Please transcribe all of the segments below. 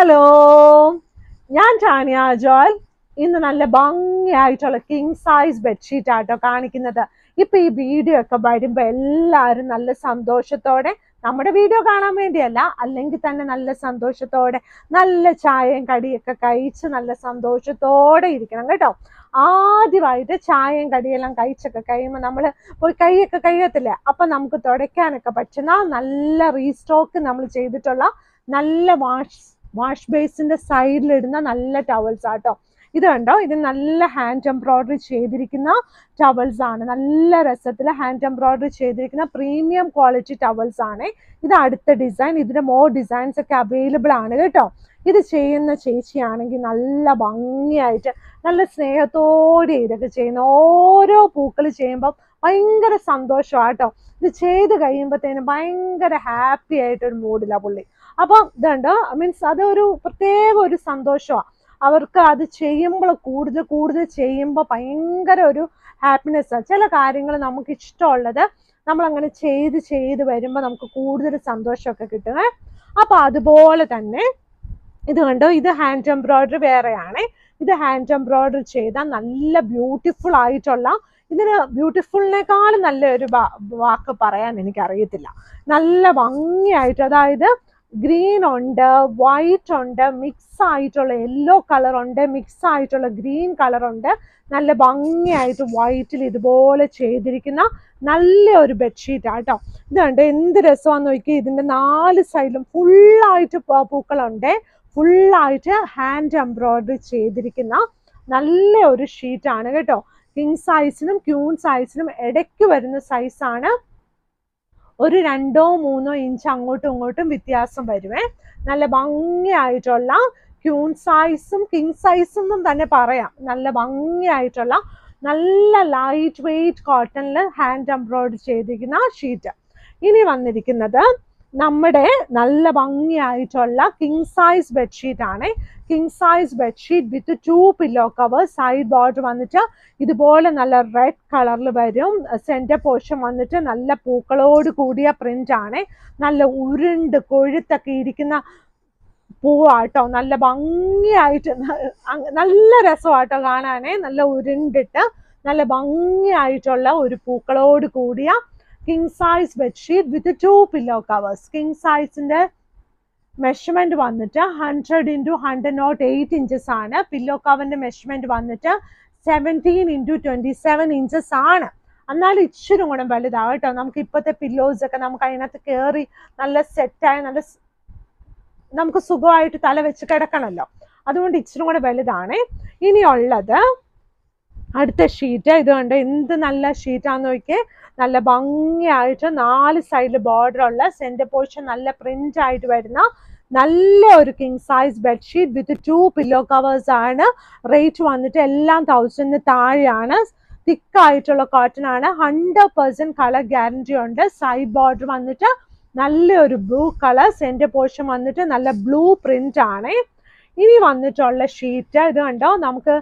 Hello ഞാൻ ടാനിയ ജോൽ ഇന്ന് നല്ല ഭംഗിയായിട്ടുള്ള കിങ് സൈസ് ബെഡ്ഷീറ്റ് ആട്ടോ കാണിക്കുന്നത്. ഇപ്പൊ ഈ വീഡിയോ ഒക്കെ വരുമ്പോ എല്ലാവരും നല്ല സന്തോഷത്തോടെ നമ്മുടെ വീഡിയോ കാണാൻ വേണ്ടിയല്ല അല്ലെങ്കിൽ തന്നെ നല്ല സന്തോഷത്തോടെ നല്ല ചായയും കടിയൊക്കെ കഴിച്ച് നല്ല സന്തോഷത്തോടെ ഇരിക്കണം കേട്ടോ. ആദ്യമായിട്ട് ചായയും കടിയെല്ലാം കഴിച്ചൊക്കെ കഴിയുമ്പോൾ നമ്മൾ പോയി കൈയൊക്കെ കഴിയത്തില്ലേ അപ്പൊ നമുക്ക് തുടയ്ക്കാനൊക്കെ പറ്റുന്ന നല്ല റീസ്റ്റോക്ക് നമ്മൾ ചെയ്തിട്ടുള്ള നല്ല വാഷ് വാഷ് ബേസിന്റെ സൈഡിലിടുന്ന നല്ല ടവൽസ് ആട്ടോ. ഇത് കണ്ടോ? ഇത് നല്ല ഹാൻഡ് എംബ്രോയിഡറി ചെയ്തിരിക്കുന്ന ടവൽസ് ആണ്. നല്ല രസത്തിൽ ഹാൻഡ് എംബ്രോയിഡറി ചെയ്തിരിക്കുന്ന പ്രീമിയം ക്വാളിറ്റി ടവൽസ് ആണ്. ഇത് അടുത്ത ഡിസൈൻ ഇതിന്റെ മോർ ഡിസൈൻസ് ഒക്കെ അവൈലബിൾ ആണ് കേട്ടോ. ഇത് ചെയ്യുന്ന ചേച്ചിയാണെങ്കിൽ നല്ല ഭംഗിയായിട്ട് നല്ല സ്നേഹത്തോടെ ഇതൊക്കെ ചെയ്യുന്ന ഓരോ പൂക്കൾ ചെയ്യുമ്പോൾ ഭയങ്കര സന്തോഷമാട്ടോ ഇത് ചെയ്ത് കഴിയുമ്പോഴത്തേനും ഭയങ്കര ഹാപ്പി ആയിട്ടൊരു മൂഡിലാണ് പുള്ളി. അപ്പം ഇതുണ്ട് മീൻസ് അതൊരു പ്രത്യേക ഒരു സന്തോഷമാണ് അവർക്ക് അത് ചെയ്യുമ്പോൾ കൂടുതൽ കൂടുതൽ ചെയ്യുമ്പോൾ ഭയങ്കര ഒരു ഹാപ്പിനെസ്സാണ് ചില കാര്യങ്ങൾ നമുക്ക് ഇഷ്ടമുള്ളത് നമ്മൾ അങ്ങനെ ചെയ്ത് ചെയ്ത് വരുമ്പോൾ നമുക്ക് കൂടുതൽ സന്തോഷമൊക്കെ കിട്ടുന്നത് അപ്പൊ അതുപോലെ തന്നെ ഇത് കണ്ടോ ഇത് ഹാൻഡ് എംബ്രോയിഡറി വേറെയാണ്. ഇത് ഹാൻഡ് എംബ്രോയിഡറി ചെയ്താൽ നല്ല ബ്യൂട്ടിഫുൾ ആയിട്ടുള്ള ഇതിന് ബ്യൂട്ടിഫുളിനേക്കാളും നല്ല ഒരു വാക്ക് പറയാൻ എനിക്കറിയത്തില്ല. നല്ല ഭംഗിയായിട്ട് അതായത് ഗ്രീൻ ഉണ്ട് വൈറ്റ് ഉണ്ട് മിക്സ് ആയിട്ടുള്ള യെല്ലോ കളർ ഉണ്ട് മിക്സ് ആയിട്ടുള്ള ഗ്രീൻ കളർ ഉണ്ട്. നല്ല ഭംഗിയായിട്ട് വൈറ്റിൽ ഇതുപോലെ ചെയ്തിരിക്കുന്ന നല്ല ഒരു ബെഡ്ഷീറ്റ് ആട്ടോ ഇത് എന്ത് രസമാണെന്ന് നോക്കി ഇതിന്റെ നാല് സൈഡിലും ഫുള്ളായിട്ട് പൂക്കളുണ്ട്. ഫുള്ളായിട്ട് ഹാൻഡ് എംബ്രോയിഡറി ചെയ്തിരിക്കുന്ന നല്ല ഒരു ഷീറ്റാണ് കേട്ടോ. കിങ് സൈസിനും ക്യൂൺ സൈസിനും ഇടയ്ക്ക് വരുന്ന സൈസാണ് ഒരു രണ്ടോ മൂന്നോ ഇഞ്ച് അങ്ങോട്ടും ഇങ്ങോട്ടും വ്യത്യാസം വരുവേ. നല്ല ഭംഗിയായിട്ടുള്ള ക്യൂൺ സൈസും കിങ് സൈസും തന്നെ പറയാം. നല്ല ഭംഗിയായിട്ടുള്ള നല്ല ലൈറ്റ് വെയിറ്റ് കോട്ടണിൽ ഹാൻഡ് എംബ്രോയിഡറി ചെയ്തിരിക്കുന്ന ഷീറ്റ് ഇനി വന്നിരിക്കുന്നത് നമ്മുടെ നല്ല ഭംഗിയായിട്ടുള്ള കിങ് സൈസ് ബെഡ്ഷീറ്റ് ആണ്. King size bedsheet with two pillow cover side border വന്നിട്ട് ഇതുപോലെ നല്ല റെഡ് കളറിൽ വരും. സെന്റർ പോർഷൻ വന്നിട്ട് നല്ല പൂക്കളോട് കൂടിയ പ്രിന്റ് ആണ്. നല്ല ഉരുണ്ട് കൊഴുത്തൊക്കെ ഇരിക്കുന്ന പൂവാട്ടോ. നല്ല ഭംഗിയായിട്ട് നല്ല രസമാട്ടോ കാണാനേ. നല്ല ഉരുണ്ടിട്ട് നല്ല ഭംഗിയായിട്ടുള്ള ഒരു പൂക്കളോട് കൂടിയ king size bedsheet with two pillow covers king സൈസിന്റെ measurement വന്നിട്ട് hundred into hundred not eight inches ആണ്. പില്ലോ കവറിന്റെ മെഷർമെന്റ് വന്നിട്ട് seventeen into twenty seven inches ആണ്. എന്നാലും ഇച്ചിരി കൂടെ വലുതാണ് കേട്ടോ. നമുക്ക് ഇപ്പോഴത്തെ പില്ലോസ് ഒക്കെ നമുക്ക് അതിനകത്ത് കയറി നല്ല സെറ്റായ നല്ല നമുക്ക് സുഖമായിട്ട് തല വെച്ച് കിടക്കണമല്ലോ അതുകൊണ്ട് ഇച്ചിരി കൂടെ വലുതാണ്. ഇനിയുള്ളത് അടുത്ത ഷീറ്റ് ഇത് കണ്ട്? എന്ത് നല്ല ഷീറ്റാന്ന് നോക്കിയേ. നല്ല ഭംഗിയായിട്ട് നാല് സൈഡിൽ ബോർഡർ ഉള്ള സെന്റർ പോർഷൻ നല്ല പ്രിന്റ് ആയിട്ട് വരുന്ന നല്ല ഒരു king size bedsheet with two pillow covers ആണ്. റേറ്റ് വന്നിട്ട് എല്ലാം തൗസൻഡിന് താഴെയാണ്. തിക്കായിട്ടുള്ള കോട്ടൺ ആണ്. ഹൺഡ്രഡ് പെർസെന്റ് കളർ ഗ്യാരണ്ടി ഉണ്ട്. സൈഡ് ബോർഡർ വന്നിട്ട് നല്ലൊരു ബ്ലൂ കളർ സെന്റർ പോർഷൻ വന്നിട്ട് നല്ല ബ്ലൂ പ്രിന്റ് ആണ്. ഇനി വന്നിട്ടുള്ള ഷീറ്റ് ഇത് കണ്ടോ? നമുക്ക്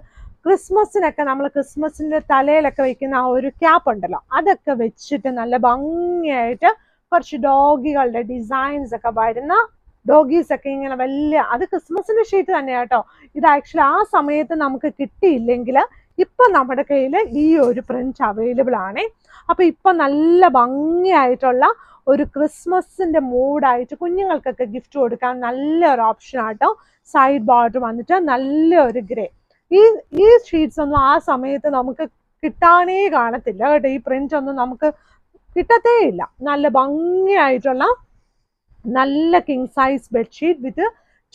ക്രിസ്മസിനൊക്കെ നമ്മൾ ക്രിസ്മസിന്റെ തലയിലൊക്കെ വെക്കുന്ന ആ ഒരു ക്യാപ്പ് ഉണ്ടല്ലോ അതൊക്കെ വെച്ചിട്ട് നല്ല ഭംഗിയായിട്ട് കുറച്ച് ഡോഗികളുടെ ഡിസൈൻസ് ഒക്കെ വരുന്ന ഡോഗീസ് ഒക്കെ ഇങ്ങനെ വലിയ അത് ക്രിസ്മസിന്റെ ഷീറ്റ് തന്നെയാണ് കേട്ടോ. ഇത് ആക്ച്വലി ആ സമയത്ത് നമുക്ക് കിട്ടിയില്ലെങ്കിൽ ഇപ്പൊ നമ്മുടെ കയ്യിൽ ഈ ഒരു പ്രിന്റ് അവൈലബിൾ ആണ്. അപ്പൊ ഇപ്പൊ നല്ല ഭംഗിയായിട്ടുള്ള ഒരു ക്രിസ്മസിന്റെ മൂഡായിട്ട് കുഞ്ഞുങ്ങൾക്കൊക്കെ ഗിഫ്റ്റ് കൊടുക്കാൻ നല്ല ഒരു ഓപ്ഷൻ ആട്ടോ. സൈഡ് ബോർഡർ വന്നിട്ട് നല്ലൊരു ഗ്രേ ഈ ഈ ഷീറ്റ്സ് ഒന്നും ആ സമയത്ത് നമുക്ക് കിട്ടാനേ കാണത്തില്ല കേട്ടോ. ഈ പ്രിന്റ് ഒന്നും നമുക്ക് കിട്ടത്തേ ഇല്ല. നല്ല ഭംഗിയായിട്ടുള്ള നല്ല king size bedsheet with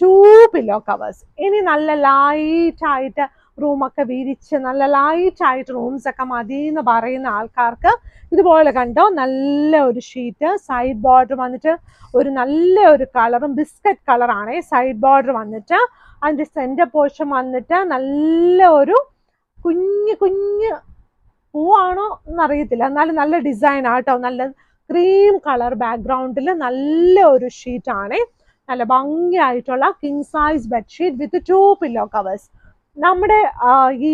two pillow covers ഇനി നല്ല ലൈറ്റ് ആയിട്ട് റൂമൊക്കെ വിരിച്ച് നല്ല ലൈറ്റ് ആയിട്ട് റൂംസ് ഒക്കെ മതി എന്ന് പറയുന്ന ആൾക്കാർക്ക് ഇതുപോലെ കണ്ടോ? നല്ല ഒരു ഷീറ്റ് സൈഡ് ബോർഡർ വന്നിട്ട് ഒരു നല്ല ഒരു കളറും ബിസ്ക്കറ്റ് കളറാണ് സൈഡ് ബോർഡർ വന്നിട്ട് അതിന്റെ സെന്റർ പോർഷൻ വന്നിട്ട് നല്ല ഒരു കുഞ്ഞ് കുഞ്ഞ് പൂവാണോ എന്നറിയത്തില്ല. എന്നാലും നല്ല ഡിസൈൻ ആട്ടോ. നല്ല ക്രീം കളർ ബാക്ക്ഗ്രൗണ്ടിൽ നല്ല ഒരു ഷീറ്റാണ് നല്ല ഭംഗിയായിട്ടുള്ള king size bedsheet with two pillow covers നമ്മുടെ ഈ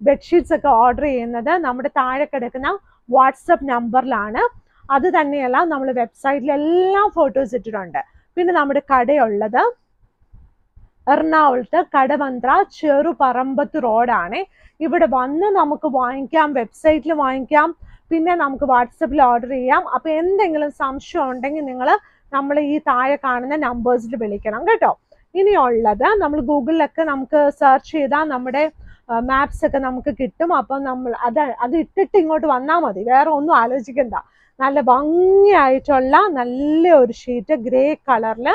ബെഡ്ഷീറ്റ്സ് ഒക്കെ ഓർഡർ ചെയ്യുന്നത് നമ്മുടെ താഴെ കിടക്കുന്ന വാട്സപ്പ് നമ്പറിലാണ് അത് തന്നെയല്ല നമ്മൾ വെബ്സൈറ്റിൽ എല്ലാ ഫോട്ടോസ് ഇട്ടിട്ടുണ്ട്. പിന്നെ നമ്മുടെ കടയുള്ളത് എറണാകുളത്ത് കടവന്ത്ര ചെറുപറമ്പത്ത് റോഡാണ്. ഇവിടെ വന്ന് നമുക്ക് വാങ്ങിക്കാം വെബ്സൈറ്റിൽ വാങ്ങിക്കാം പിന്നെ നമുക്ക് വാട്സപ്പിൽ ഓർഡർ ചെയ്യാം. അപ്പൊ എന്തെങ്കിലും സംശയം ഉണ്ടെങ്കിൽ നിങ്ങൾ നമ്മൾ ഈ താഴെ കാണുന്ന നമ്പേഴ്സിൽ വിളിക്കണം കേട്ടോ. ഇനിയുള്ളത് നമ്മൾ ഗൂഗിളിലൊക്കെ നമുക്ക് സെർച്ച് ചെയ്താൽ നമ്മുടെ മാപ്സ് ഒക്കെ നമുക്ക് കിട്ടും. അപ്പം നമ്മൾ അത് അത് ഇട്ടിട്ട് ഇങ്ങോട്ട് വന്നാൽ മതി. വേറെ ഒന്നും ആലോചിക്കണ്ട. നല്ല ഭംഗിയായിട്ടുള്ള നല്ല ഒരു ഷീറ്റ് ഗ്രേ കളറിൽ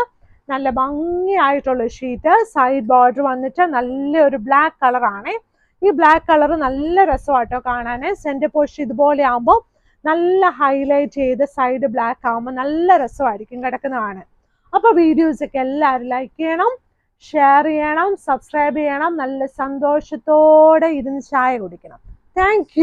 നല്ല ഭംഗിയായിട്ടുള്ള ഷീറ്റ് സൈഡ് ബോർഡർ വന്നിട്ട് നല്ലൊരു ബ്ലാക്ക് കളറാണ് ഈ ബ്ലാക്ക് കളർ നല്ല രസമാട്ടോ കാണാൻ. സെന്റർ പോസ്റ്റ് ഇതുപോലെ ആകുമ്പോൾ നല്ല ഹൈലൈറ്റ് ചെയ്ത് സൈഡ് ബ്ലാക്ക് ആകുമ്പോൾ നല്ല രസമായിരിക്കും കിടക്കുന്നതാണ്. അപ്പോൾ വീഡിയോസ് ഒക്കെ എല്ലാവരും ലൈക്ക് ചെയ്യണം ഷെയർ ചെയ്യണം സബ്സ്ക്രൈബ് ചെയ്യണം. നല്ല സന്തോഷത്തോടെ ഇരുന്ന് ചായ കുടിക്കണം. താങ്ക്